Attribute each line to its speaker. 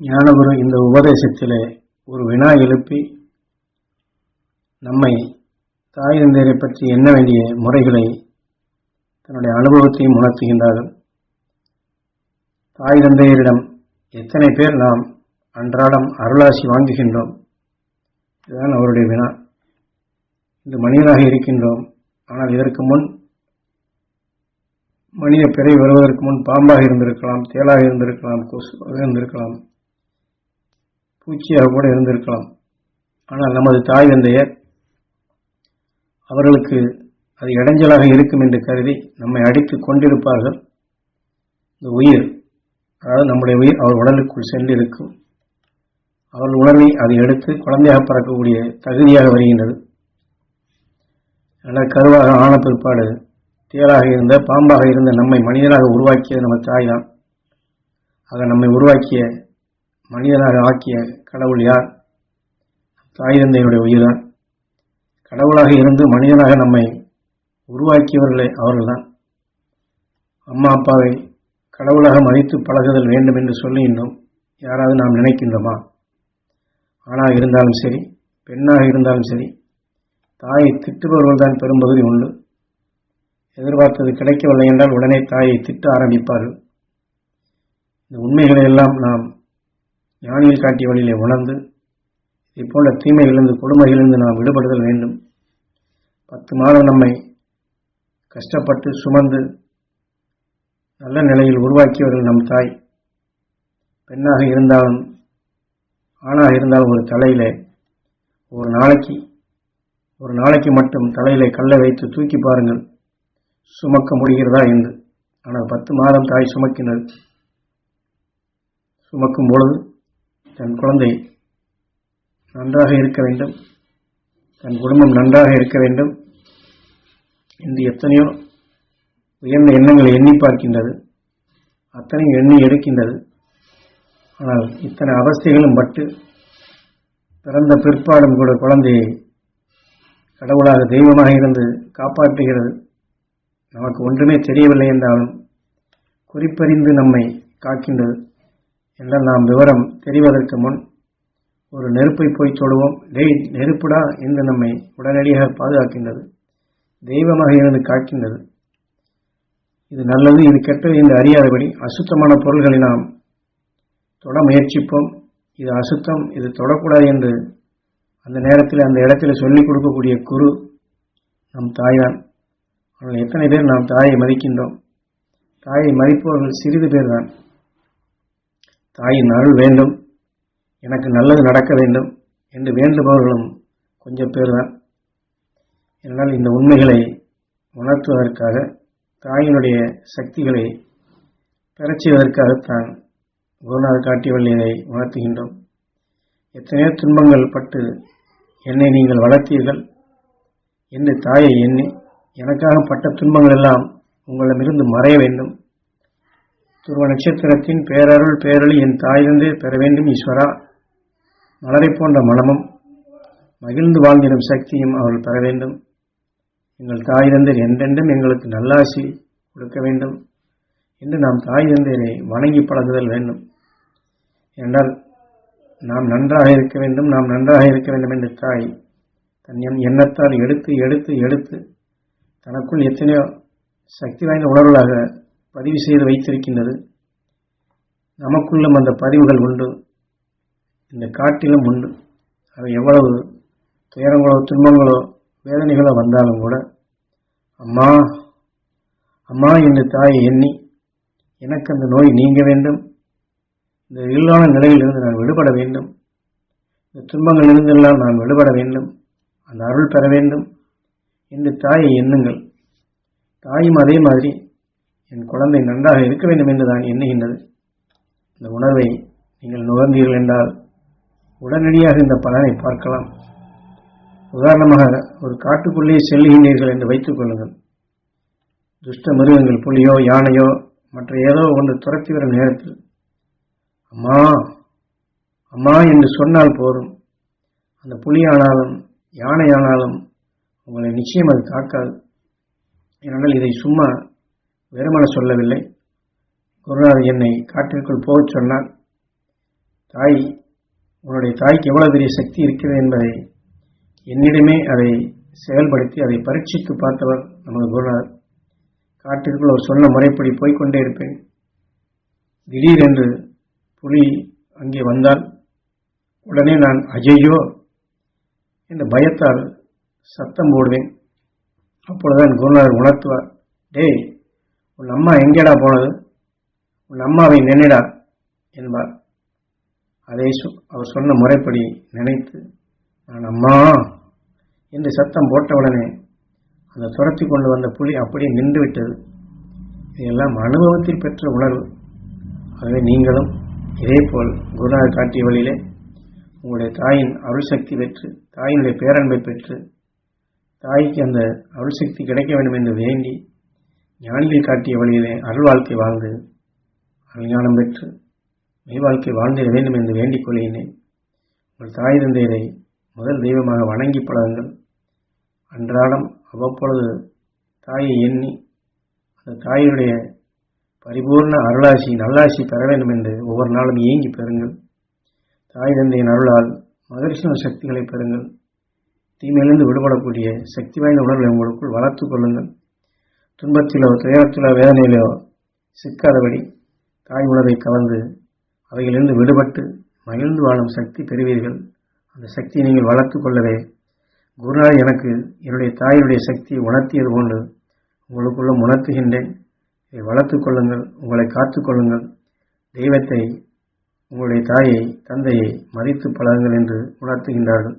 Speaker 1: ஞானகுரு இந்த உபதேசத்திலே ஒரு வினா எழுப்பி நம்மை தாய் தந்தையரை பற்றி எண்ண வேண்டிய முறைகளை தன்னுடைய அனுபவத்தையும் உணர்த்துகின்றார்கள். தாய் தந்தையரிடம் எத்தனை பேர் நாம் அன்றாடம் அருளாசி வாங்குகின்றோம்? இதுதான் அவருடைய வினா. இந்த மனிதனாக இருக்கின்றோம். ஆனால் இதற்கு முன் மனித பிறை வருவதற்கு முன் பாம்பாக இருந்திருக்கலாம் தேளாக இருந்திருக்கலாம் கொசுவாக இருந்திருக்கலாம். பூச்சியாக கூட இருந்திருக்கலாம். ஆனால் நமது தாய் தந்தையர் அவர்களுக்கு அது இடைஞ்சலாக இருக்கும் என்று கருதி நம்மை அடித்து கொண்டிருப்பார்கள். இந்த உயிர் அதாவது நம்முடைய உயிர் அவர் உடலுக்குள் சென்றிருக்கும். அவர் உணர்வை அதை எடுத்து குழந்தையாக பறக்கக்கூடிய தகுதியாக வருகின்றது. நல்ல கருவாக ஆன பிற்பாடு தேராக இருந்த பாம்பாக இருந்த நம்மை மனிதனாக உருவாக்கியது நம்ம தாய் தான். ஆக நம்மை உருவாக்கிய மனிதனாக ஆக்கிய கடவுள் யார்? தாய் தந்தையினுடைய உயிர்தான். கடவுளாக இருந்து மனிதனாக நம்மை உருவாக்கியவர்களே அவர்கள்தான். அம்மா அப்பாவை கடவுளாக மதித்து பழகுதல் வேண்டும் என்று சொல்லி இன்னும் யாராவது நாம் நினைக்கின்றோமா? ஆணாக இருந்தாலும் சரி பெண்ணாக இருந்தாலும் சரி தாயை திட்டுபவர்கள் தான் பெரும்பகுதி உண்டு. எதிர்பார்த்தது கிடைக்கவில்லை என்றால் உடனே தாயை திட்ட ஆரம்பிப்பார்கள். இந்த உண்மைகளை எல்லாம் நாம் ஞானியில் காட்டிய வழியிலே உணர்ந்து இப்போன்ற தீமையிலிருந்து கொடுமையிலிருந்து நாம் விடுபடுதல் வேண்டும். பத்து மாதம் நம்மை கஷ்டப்பட்டு சுமந்து நல்ல நிலையில் உருவாக்கியவர்கள் நம் தாய். பெண்ணாக இருந்தாலும் ஆணாக இருந்தாலும் ஒரு தலையிலே ஒரு நாளைக்கு ஒரு நாளைக்கு மட்டும் தலையிலே கல்லை வைத்து தூக்கி பாருங்கள். சுமக்க முடிகிறதா என்று. ஆனால் பத்து மாதம் தாய் சுமக்கினர் சுமக்கும் பொழுது தன் குழந்தை நன்றாக இருக்க வேண்டும். தன் குடும்பம் நன்றாக இருக்க வேண்டும். என்று எத்தனையோ உயர்ந்த எண்ணங்களை எண்ணி பார்க்கின்றது. அத்தனையும் எண்ணி எடுக்கின்றது. ஆனால் இத்தனை அவஸ்தைகளும் பட்டு பிறந்த பிற்பாடும் கூட குழந்தையை கடவுளாக தெய்வமாக இருந்து காப்பாற்றுகிறது. நமக்கு ஒன்றுமே தெரியவில்லை என்றாலும் குறிப்பறிந்து நம்மை காக்கின்றது. என்றால் நாம் விவரம் தெரிவதற்கு முன் ஒரு நெருப்பை போய் தொடுவோம். டேய் நெருப்புடா என்று நம்மை உடனடியாக பாதுகாக்கின்றது. தெய்வமாக இருந்து காக்கின்றது. இது நல்லது இது கெட்டது என்று அறியாதபடி அசுத்தமான பொருள்களை நாம் தொட முயற்சிப்போம். இது அசுத்தம் இது தொடக்கூடாது என்று அந்த நேரத்தில் அந்த இடத்துல சொல்லிக் கொடுக்கக்கூடிய குரு நம் தாய்தான். ஆனால் எத்தனை பேர் நாம் தாயை மதிக்கின்றோம்? தாயை மதிப்பவர்கள் சிறிது பேர் தான் தாயின் அருள் வேண்டும். எனக்கு நல்லது நடக்க வேண்டும் என்று வேண்டுபவர்களும் கொஞ்சம் பேர் தான் என்னால் இந்த உண்மைகளை உணர்த்துவதற்காக தாயினுடைய சக்திகளை பெறச் செய்வதற்காகத்தான் குருநாதர் காட்டிய வழியை உணர்த்துகின்றோம். எத்தனையோ துன்பங்கள் பட்டு என்னை நீங்கள் வளர்த்தீர்கள் என்று தாயை எண்ணி எனக்காக பட்ட துன்பங்கள் எல்லாம் உங்களிடமிருந்து மறைய வேண்டும். துருவ நட்சத்திரத்தின் பேரருள் பேரொளி என் தாயிலிருந்தே பெற வேண்டும் ஈஸ்வரா. மலரை போன்ற மனமும் மகிழ்ந்து வாழ்ந்திடும் சக்தியும் அவர்கள் பெற வேண்டும். எங்கள் தாய் என்றென்றும் எங்களுக்கு நல்லாசி கொடுக்க வேண்டும். என்று நாம் தாய் வணங்கி பழகுதல் வேண்டும். என்றால் நாம் நன்றாக இருக்க வேண்டும் நாம் நன்றாக இருக்க வேண்டும் என்று தாய் தன் என் எண்ணத்தால் எடுத்து எடுத்து எடுத்து தனக்குள் எத்தனையோ சக்தி வாய்ந்த உணர்வுகளாக பதிவு செய்து வைத்திருக்கின்றது. நமக்குள்ளும் அந்த பதிவுகள் உண்டு. இந்த காட்டிலும் உண்டு. அவை எவ்வளவு துயரங்களோ துன்பங்களோ வேதனைகளோ வந்தாலும் கூட அம்மா அம்மா என்று தாயை எண்ணி எனக்கு அந்த நோய் நீங்க வேண்டும். இந்த இல்லான நிலையிலிருந்து நான் விடுபட வேண்டும். இந்த துன்பங்களிலிருந்தெல்லாம் நான் விடுபட வேண்டும். அந்த அருள் பெற வேண்டும். என்று தாயை எண்ணுங்கள். தாயும் அதே மாதிரி என் குழந்தை நன்றாக இருக்க வேண்டும் என்று தான் எண்ணுகின்றது. இந்த உணர்வை நீங்கள் நுகர்ந்தீர்கள் என்றால் உடனடியாக இந்த பலனை பார்க்கலாம். உதாரணமாக ஒரு காட்டுக்குள்ளே செல்லுகின்றீர்கள் என்று வைத்துக் கொள்ளுங்கள். துஷ்ட மிருகங்கள் புலியோ யானையோ மற்ற ஏதோ ஒன்று துரத்தி வரும் நேரத்தில் அம்மா அம்மா என்று சொன்னால் போதும். அந்த புலியானாலும் யானையானாலும் உங்களை நிச்சயம் அது தாக்காது. ஏனென்றால் இதை சும்மா வெறுமன சொல்லவில்லை. குருநாதர் என்னை காட்டிற்குள் போகச் சொன்னார். தாய் உன்னுடைய தாய்க்கு எவ்வளவு பெரிய சக்தி இருக்கிறது என்பதை என்னிடமே அதை செயல்படுத்தி அதை பரீட்சித்து பார்த்தவர் நமது குருநாதர். காட்டிற்குள் அவர் சொன்ன முறைப்படி போய்க்கொண்டே இருப்பேன். திடீரென்று புலி அங்கே வந்தால் உடனே நான் அஜய்யோ என்ற பயத்தால் சத்தம் போடுவேன். அப்பொழுதுதான் குருநாதர் உணர்த்துவார். டேய் உன் அம்மா எங்கேடா போனது? உன் அம்மாவை நினைடா என்பார். அதை சொ- அவர் சொன்ன முறைப்படி நினைத்து நான் அம்மா என்று சத்தம் போட்டவுடனே அந்த துரத்தி கொண்டு வந்த புலி அப்படியே நின்று விட்டது இதெல்லாம் அனுபவத்தில் பெற்ற உணர்வு. ஆகவே நீங்களும் இதேபோல் குருநாதர் காட்டிய வழியிலே உங்களுடைய தாயின் அருள் சக்தி பெற்று தாயினுடைய பேரன்பை பெற்று தாய்க்கு அந்த அருள் சக்தி கிடைக்க வேண்டும் என்று வேண்டி ஞானிகள் காட்டிய வழியிலே அருள் வாழ்க்கை வாழ்ந்து அவிஞானம் பெற்று மெய் வாழ்க்கை வாழ்ந்திட வேண்டும் என்று வேண்டிக் கொள்கிறேன். உங்கள் தாய் தந்தையரை முதல் தெய்வமாக வணங்கி பழகுங்கள். அன்றாடம் அவ்வப்பொழுது தாயை எண்ணி அந்த தாயினுடைய பரிபூர்ண அருளாசி நல்லாசி பெற வேண்டும் என்று ஒவ்வொரு நாளும் ஏங்கி பெறுங்கள். தாய் தந்தையின் அருளால் மகரிஷ்ண சக்திகளை பெறுங்கள். தீமையிலிருந்து விடுபடக்கூடிய சக்தி வாய்ந்த உணர்வை உங்களுக்குள் வளர்த்து கொள்ளுங்கள். துன்பத்திலோ துயரத்திலோ வேதனையிலோ சிக்காதபடி தாய் உணர்வை கவர்ந்து அவைகளிலிருந்து விடுபட்டு மகிழ்ந்து வாழும் சக்தி பெறுவீர்கள். அந்த சக்தியை நீங்கள் வளர்த்து கொள்ளவே. குருநாள் எனக்கு என்னுடைய தாயினுடைய சக்தியை உணர்த்தியது போன்று உங்களுக்குள்ளும் உணர்த்துகின்றேன் இதை வளர்த்து கொள்ளுங்கள் உங்களை காத்து கொள்ளுங்கள். தெய்வத்தை உங்களுடைய தாயை தந்தையை மதித்து பழகுங்கள் என்று உணர்த்துகின்றார்கள்.